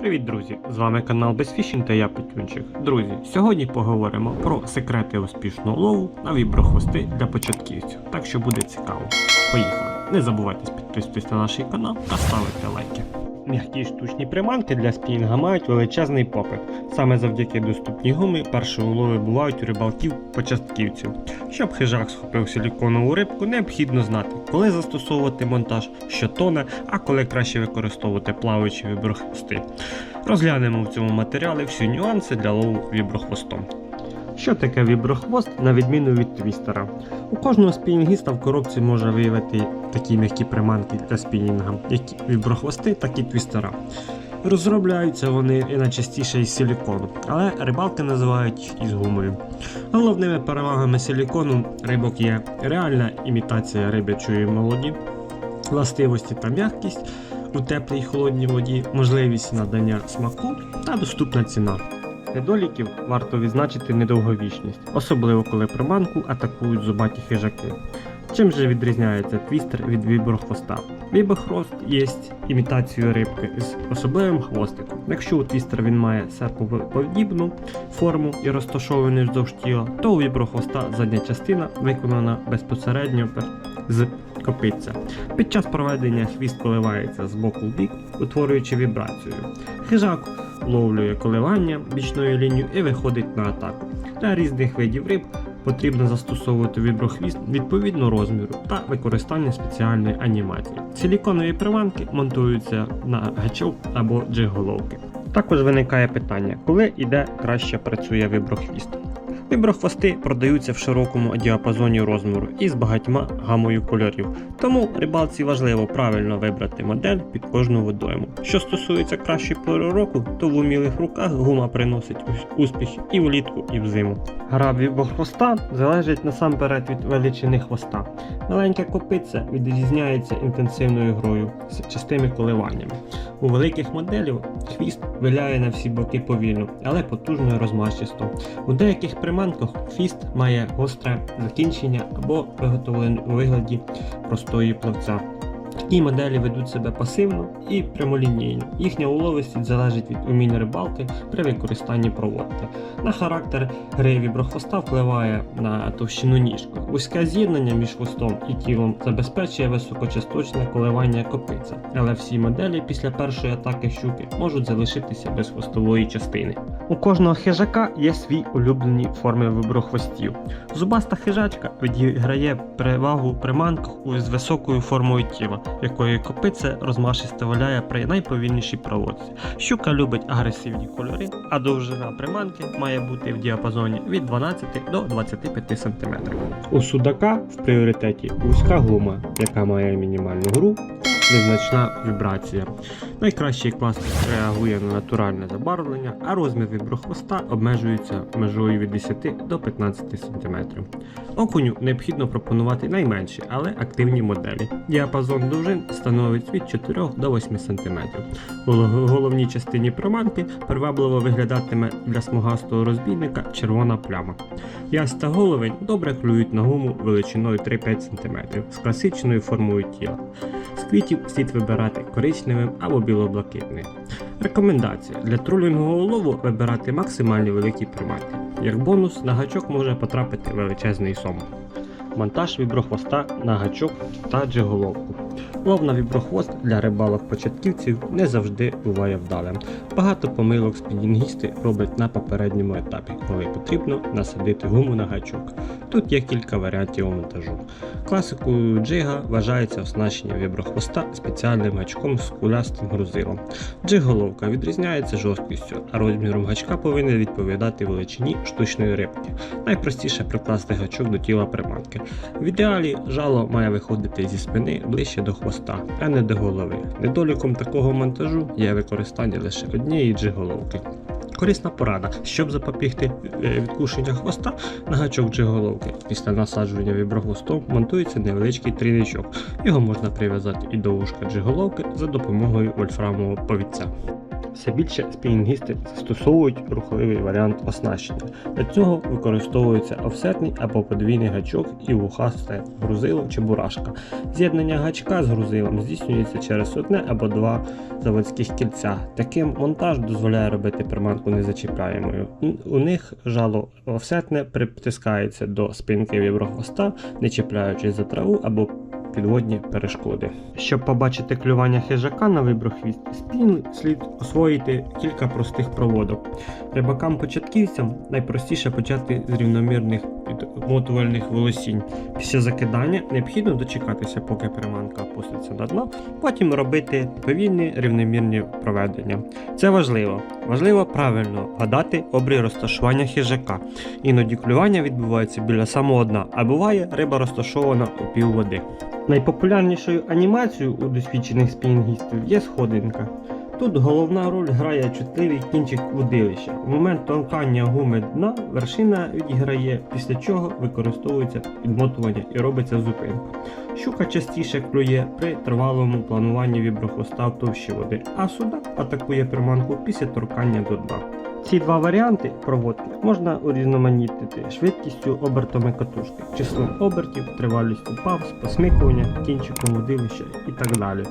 Привіт, друзі! З вами канал Безфішінг та я Петюнчик. Друзі, сьогодні поговоримо про секрети успішного лову на віброхвости для початківців. Так що буде цікаво. Поїхали! Не забувайте підписуватись на наш канал та ставити лайки. М'які штучні приманки для спінінга мають величезний попит. Саме завдяки доступній гумі перші улови бувають у рибалків початківців. Щоб хижак схопив силіконову рибку, необхідно знати, коли застосовувати монтаж, що тоне, а коли краще використовувати плаваючі віброхвости. Розглянемо в цьому матеріалі всі нюанси для лову віброхвостом. Що таке віброхвост на відміну від твістера? У кожного спінінгіста в коробці може виявити такі м'які приманки для спінінга, як віброхвости, так і твістера. Розробляються вони і найчастіше із силікону, але рибалки називають із гумою. Головними перевагами силікону рибок є реальна імітація рибячої молоді, властивості та м'якість у теплій і холодній воді, можливість надання смаку та доступна ціна. Недоліків варто відзначити недовговічність, особливо коли приманку атакують зубаті хижаки. Чим же відрізняється твістер від віброхвоста? Віброхвост є імітацією рибки з особливим хвостиком. Якщо у твістер він має серпоподібну форму і розташований вздовж тіла, то у віброхвоста задня частина виконана безпосередньо з копиця. Під час проведення хвіст коливається з боку в бік, утворюючи вібрацію. Хижак ловлює коливання бічною лінією і виходить на атаку. Для різних видів риб потрібно застосовувати віброхвіст відповідно розміру та використання спеціальної анімації. Силіконові приманки монтуються на гачок або джиголовки. Також виникає питання, коли і де краще працює віброхвіст. Віброхвости продаються в широкому діапазоні розміру і з багатьма гамою кольорів, тому рибалці важливо правильно вибрати модель під кожну водойму. Що стосується кращої пори року, то в умілих руках гума приносить успіх і влітку, і взиму. Гра віброхвоста залежить насамперед від величини хвоста. Маленька копиця відрізняється інтенсивною грою з частими коливаннями. У великих моделів хвіст виляє на всі боки повільно, але потужно і розмашисто. У деяких приманках хвіст має гостре закінчення або виготовлений у вигляді простої плавця. Такі моделі ведуть себе пасивно і прямолінійно. Їхня уловистість залежить від уміння рибалки при використанні проводки. На характер гри віброхвоста впливає на товщину ніжки. Вузьке з'єднання між хвостом і тілом забезпечує високочасточне коливання копиця, але всі моделі після першої атаки щуки можуть залишитися без хвостової частини. У кожного хижака є свій улюблені форми виброхвостів. Зубаста хижачка відіграє перевагу приманках з високою формою тіла, якої копиця розмашисто валяє при найповільнішій проводці. Щука любить агресивні кольори, а довжина приманки має бути в діапазоні від 12 до 25 см. У судака в пріоритеті вузька гума, яка має мінімальну гру незначна вібрація. Найкращий клас реагує на натуральне забарвлення, а розмір віброхвоста обмежується межою від 10 до 15 см. Окуню необхідно пропонувати найменші, але активні моделі. Діапазон довжин становить від 4 до 8 см. У головній частині приманки привабливо виглядатиме для смугастого розбійника червона пляма. Ясь та головень добре клюють на гуму величиною 3-5 см з класичною формою тіла. З квітів слід вибирати коричневим або білоблакитним. Рекомендація для тролінгового лову вибирати максимально великі примати. Як бонус на гачок може потрапити величезний сом. Монтаж віброхвоста на гачок та джиголовку. Лов на віброхвост для рибалок початківців не завжди буває вдалим. Багато помилок спінінгісти роблять на попередньому етапі, коли потрібно насадити гуму на гачок. Тут є кілька варіантів монтажу. Класикою джига вважається оснащення віброхвоста спеціальним гачком з кулястим грузилом. Джиг-головка відрізняється жорсткістю, а розміром гачка повинен відповідати величині штучної рибки. Найпростіше прикласти гачок до тіла приманки. В ідеалі жало має виходити зі спини ближче до хвоста, а не до голови. Недоліком такого монтажу є використання лише однієї джиголовки. Корисна порада, щоб запобігти е, відкушення хвоста на гачок джиголовки. Після насаджування віброхвостом монтується невеличкий трійничок. Його можна прив'язати і до вушка джиголовки за допомогою вольфрамового повідця. Все більше спінінгісти застосовують рухливий варіант оснащення. Для цього використовується офсетний або подвійний гачок і вухасте грузило чи бурашка. З'єднання гачка з грузилом здійснюється через одне або два заводських кільця. Таким монтаж дозволяє робити приманку незачіпляємою. У них жало офсетне притискається до спинки віброхвоста, не чіпляючись за траву або підводні перешкоди. Щоб побачити клювання хижака на виброхвіст, спін слід освоїти кілька простих проводок. Рибакам-початківцям найпростіше почати з рівномірних підмотувальних волосінь. Після закидання необхідно дочекатися, поки приманка опуститься на дно, потім робити повільні рівномірні проведення. Це важливо. Важливо правильно гадати обрій розташування хижака. Іноді клювання відбувається біля самого дна, а буває риба розташована у пів води. Найпопулярнішою анімацією у досвідчених спінінгістів є сходинка. Тут головна роль грає чутливий кінчик вудилища. В момент торкання гуми дна вершина відіграє, після чого використовується підмотування і робиться зупинка. Щука частіше клює при тривалому плануванні віброхвоста в товщі води, а судак атакує приманку після торкання до дна. Ці два варіанти проводки можна урізноманітнити швидкістю обертами катушки, числом обертів, тривалістю павз, посмикування, кінчиком водилища і так далі.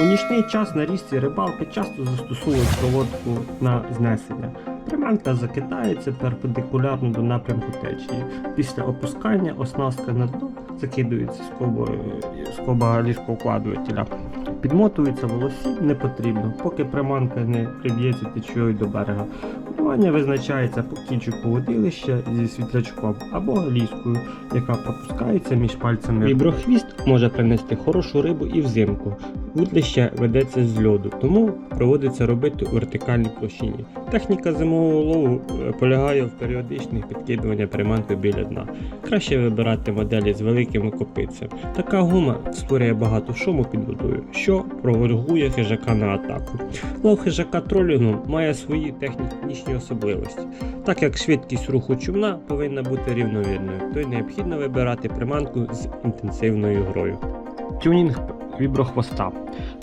У нічний час на річці рибалки часто застосовують проводку на знесення. Приманка закидається перпендикулярно до напрямку течії. Після опускання оснастка на дно закидується скобою скоба ліжковкладувателя. Підмотується волосі не потрібно, поки приманка не приб'ється течією до берега. Полювання визначається по кінчику водилища зі світлячком або ліскою, яка пропускається між пальцями. Віброхвіст може принести хорошу рибу і взимку. Вудлище ведеться з льоду, тому проводиться робити у вертикальній площині. Техніка зимового лову е, полягає в періодичних підкидуваннях приманки біля дна. Краще вибирати моделі з великими копицями. Така гума створює багато шуму під водою, що провокує хижака на атаку. Лов хижака тролінгом має свої технічні особливості. Так як швидкість руху човна повинна бути рівновірною, то й необхідно вибирати приманку з інтенсивною грою. Тюнінг віброхвоста.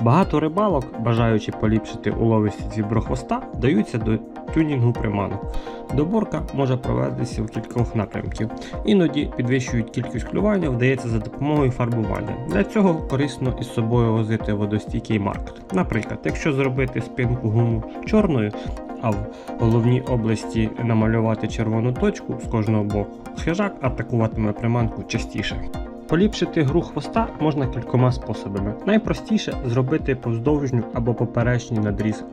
Багато рибалок, бажаючи поліпшити уловистість віброхвоста, вдаються до тюнінгу приманок. Доборка може проводитися в кількох напрямків. Іноді підвищують кількість клювання, вдається за допомогою фарбування. Для цього корисно із собою возити водостійкий маркер. Наприклад, якщо зробити спинку гуму чорною, а в головній області намалювати червону точку з кожного боку, хижак атакуватиме приманку частіше. Поліпшити гру хвоста можна кількома способами. Найпростіше зробити повздовжню або поперечній надріз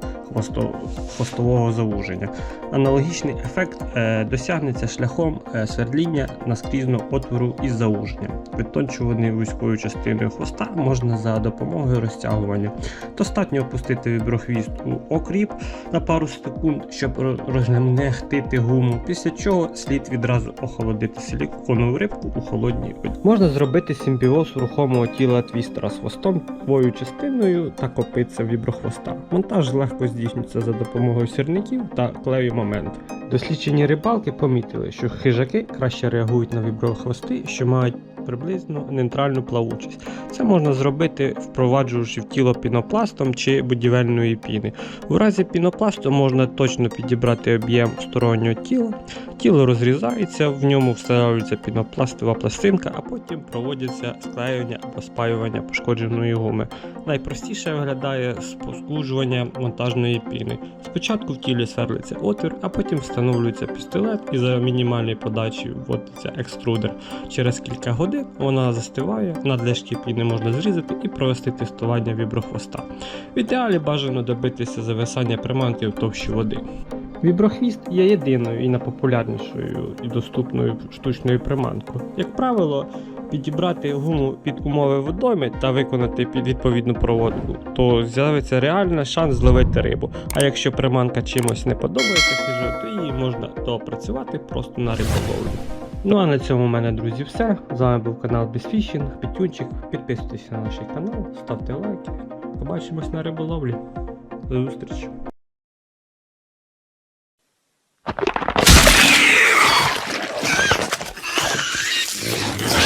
хвостового завуження. Аналогічний ефект е, досягнеться шляхом е, свердління наскрізного отвору із завуженням. Відтончуваний вузькою частиною хвоста можна за допомогою розтягування. Достатньо опустити віброхвіст у окріп на пару секунд, щоб ро- розм'ягтити гуму, після чого слід відразу охолодити силіконову рибку у холодній воді. Можна зробити симбіоз рухомого тіла твістера з хвостом, твою частиною та копиця віброхвоста. Монтаж легко здійснюється за допомогою сірників та клею момент. Досліджені рибалки помітили, що хижаки краще реагують на віброхвости, що мають приблизно нейтральну плавучість. Це можна зробити, впроваджуючи в тіло пінопластом чи будівельної піни. У разі пінопласту можна точно підібрати об'єм стороннього тіла. Тіло розрізається, в ньому встановлюється пінопластова пластинка, а потім проводяться склеювання або спаювання пошкодженої гуми. Найпростіше виглядає споскуджування монтажної піни. Спочатку в тілі сверлиться отвір, а потім встановлюється пістолет і за мінімальної подачі вводиться екструдер. Через кілька годин вона застиває, надлишки піни можна зрізати і провести тестування віброхвоста. В ідеалі бажано добитися зависання приманки в товщі води. Віброхвіст є єдиною і найпопулярнішою і доступною штучною приманкою. Як правило, підібрати гуму під умови водойми та виконати під відповідну проводку, то з'явиться реальний шанс зловити рибу. А якщо приманка чимось не подобається то її можна доопрацювати просто на риболовлю. Ну а на цьому в мене, друзі, все. З вами був канал Безфішінг, Петюнчик. Підписуйтесь на наш канал, ставте лайки. Побачимось на риболовлі. До зустрічі! Yeah.